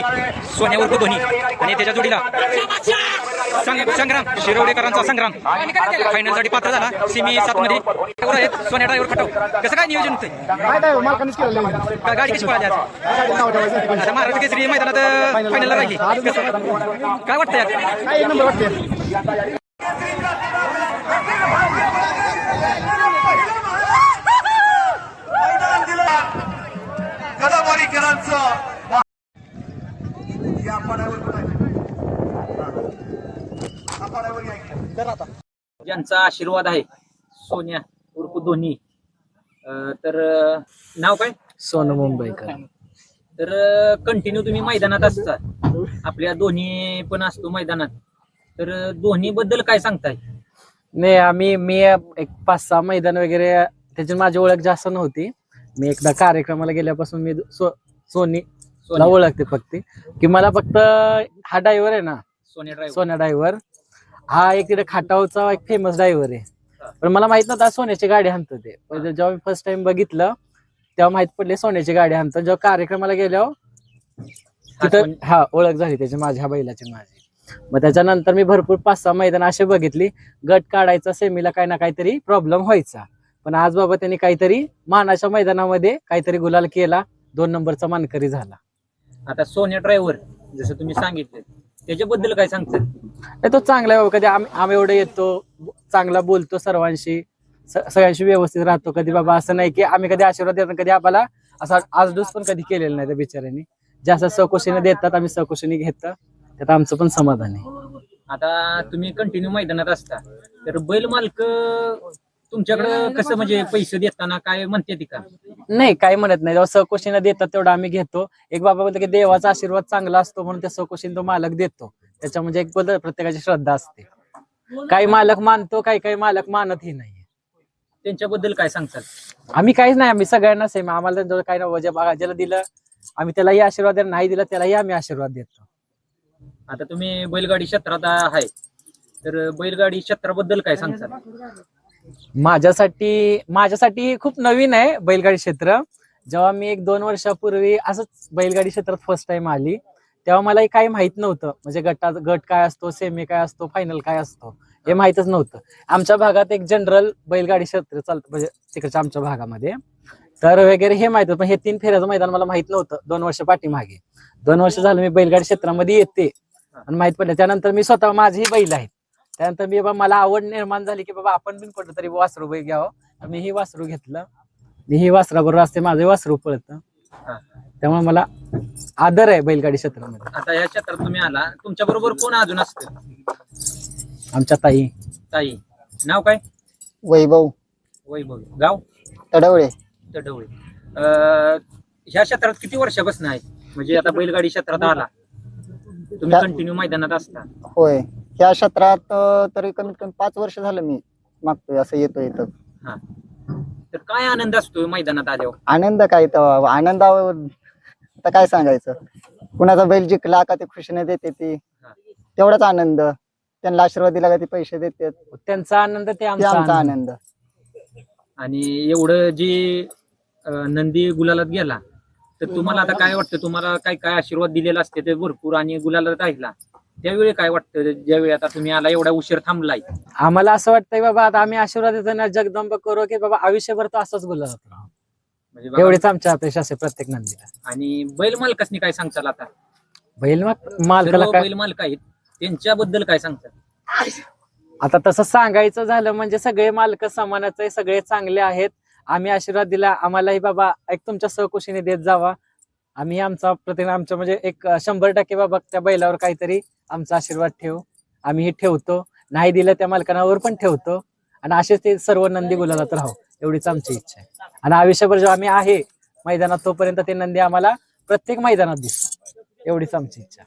दोन्ही सोन्यावर धोनी. आणि त्याच्या जोडीला संग्राम शिरवडेकरांचा संग्राम. फायनलसाठी पात्र झाला. सिमी सात मध्ये सोन्या ड्रायव्हर खटव कसं काय नियोजन होतंय? गाडी कशी पळाली आता महाराष्ट्र केसरी मैदानात फायनलला राहिली. काय वाटतं आज? काय एक नंबर वाटते गदावारीकरांचं या पाण्यावर पण आहे. हा पाण्यावर या इकडे. ज्यांचा आशीर्वाद आहे. सोन्या उर्फ धोनी. तर नाव काय? सोनं मुंबईकर. तर कंटिन्यू तुम्ही मैदानात असता. आपल्या दोन्ही पण असतो मैदानात. तर दोन्ही बद्दल काय सांगताय? नाही आम्ही मी एक पाच सहा मैदान वगैरे त्याची माझी ओळख जास्त नव्हती. मी एकदा कार्यक्रमाला गेल्यापासून मी सो- सोनी ला ओळखते फक्त. की मला फक्त हा ड्रायव्हर आहे ना सोन्या ड्रायव्हर. सोन्या ड्रायव्हर. हा एक तिथे खाटावचा एक फेमस ड्रायव्हर आहे. पण मला माहीत नव्हता सोन्याची गाडी हाणतो ते. पण जेव्हा मी फर्स्ट टाइम बघितलं तेव्हा माहीत पडले सोन्याची गाडी हाणतो जेव्हा कार्यक्रमाला गेल्यावर तिथं हा ओळख झाली त्याची माझ्या बैलाची माझी. मग त्याच्यानंतर मी भरपूर पाच सहा मैदान असे बघितली. गट काढायचा सेमीला काही ना काहीतरी प्रॉब्लेम व्हायचा. पण आज बाबा त्यांनी काहीतरी मानाच्या मैदानामध्ये काहीतरी गुलाल केला. दोन नंबरचा मानकरी झाला. आता सोन्या ड्रायव्हर जसं तुम्ही सांगितलं त्याच्याबद्दल काय सांगतात नाही तो चांगला आहे बाबा. कधी आम्ही आम्ही एवढं येतो चांगला बोलतो सर्वांशी. स- सगळ्यांशी व्यवस्थित राहतो. कधी बाबा असं नाही की आम्ही कधी आशीर्वाद देतो कधी आम्हाला असा आजडूस पण कधी केलेला नाही त्या बिचाऱ्यांनी. जास्त सकोशीने देतात आम्ही सकोशीने घेतो. त्यात आमचं पण समाधान आहे. आता तुम्ही कंटिन्यू मैदानात असता तर बैल मालक तुमच्याकडं कसं म्हणजे पैसे देताना काय म्हणते ती का? नाही काही म्हणत नाही. जेव्हा सकोशीने देतात तेवढं आम्ही घेतो. एक बाबा बोलतो की देवाचा आशीर्वाद चांगला असतो म्हणून त्या सकोशीने तो मालक देतो. त्याच्या म्हणजे एक बोलतो प्रत्येकाची श्रद्धा असते. काही मालक मानतो काही काही मालक मानतही नाही. त्यांच्याबद्दल काय सांगतात आम्ही काहीच नाही आम्ही सगळ्यांना सेम आम्हाला त्यांच्यावर काही नाही वजा बघा ज्याला दिलं आम्ही त्यालाही आशीर्वाद नाही दिला त्यालाही आम्ही आशीर्वाद देतो. आता तुम्ही बैलगाडी क्षेत्रात आहे. तर बैलगाडी क्षेत्राबद्दल काय सांगतात माझ्यासाठी माझ्यासाठी खूप नवीन आहे बैलगाडी क्षेत्र. जेव्हा मी एक दोन वर्षापूर्वी असंच बैलगाडी क्षेत्रात फर्स्ट टाइम आली तेव्हा मला काही माहीत नव्हतं. म्हणजे गटात गट काय असतो सेमी काय असतो फायनल काय असतो हे माहितच नव्हतं. आमच्या भागात एक जनरल बैलगाडी क्षेत्र चालतं म्हणजे तिकडच्या आमच्या भागामध्ये. तर वगैरे हे माहीत पण हे तीन फेऱ्याचं मैदान मला माहीत नव्हतं दोन वर्ष पाठीमागे. दोन वर्ष झालं मी बैलगाडी क्षेत्रामध्ये येते. आणि माहीत पडलं त्यानंतर मी स्वतः माझी बैल आहेत. त्यानंतर मी बाबा मला आवड निर्माण झाली की बाबा आपण पण कुठं तरी वासरू बैल घ्यावं. तर मी ही वासरू घेतलं. मी ही वासराबरोबर असते माझं वासरू पळतं. हा. त्यामुळे मला आदर आहे बैलगाडी क्षेत्रामध्ये. आता या क्षेत्रात तुम्ही आला. तुमच्या बरोबर कोण अजून असतं? आमच्या ताई. ताई. नाव काय? वैभव. वैभव. गाव? तडवळे. तडवळे. अं, ह्या क्षेत्रात किती वर्षापासून आहे म्हणजे आता बैलगाडी क्षेत्रात आला. तुम्ही कंटिन्यू मैदानात असता. होय. ह्या क्षेत्रात अं, तरी कमीत कमी पाच वर्ष झालं मी मागतोय असं येतो इथं. हा. तर काय आनंद असतो मैदानात आल्यावर? आनंद काय तर आनंदावर आता काय सांगायचं? कुणाचा बैल जिंकला का ते खुशीने देते ती. तेवढाच आनंद. त्यांना आशीर्वाद दिला का ते पैसे देतात. ते त्यांचा आनंद ते आमचा आमचा आनंद. आनंद. आणि एवढं जे अं, नंदी गुलालात गेला तर तुम्हाला आता काय वाटतं? तुम्हाला काय काय आशीर्वाद दिलेला असते ते भरपूर आणि गुलालात राहिला. त्यावेळी काय वाटतं ज्यावेळी आता तुम्ही आला एवढा उशीर थांबलाय? आम्हाला असं वाटतंय बाबा आता आम्ही आशीर्वाद देताना जगदंब करू की बाबा आयुष्यभर तो असंच बोलत राहू म्हणजे एवढीच आमच्या अपेक्षा असते प्रत्येक नंदीला. आणि बैल मालकासनी काय सांगताल आता? बैल मग मालकाला सर्व काय बैल मालक आहेत. त्यांच्याबद्दल काय सांगतात आता तसं सांगायचं झालं म्हणजे सगळे मालक समानाच आहे सगळे चांगले आहेत. आम्ही आशीर्वाद दिला. आम्हालाही बाबा एक तुमच्या सहकुशीने देत जावा. आम्ही आमचा प्रत्येक आमच्या म्हणजे एक शंभर टक्के बाबा त्या बैलावर काहीतरी आमचा आशीर्वाद ठेवू. आम्ही हे ठेवतो. नाही दिलं त्या मालकांवर पण ठेवतो. आणि असेच ते सर्व नंदी गुलालात राहू एवढीच आमची इच्छा आहे. आणि आयुष्यभर जेव्हा आम्ही आहे मैदानात तोपर्यंत ते नंदी आम्हाला प्रत्येक मैदानात दिसतात. एवढीच आमची इच्छा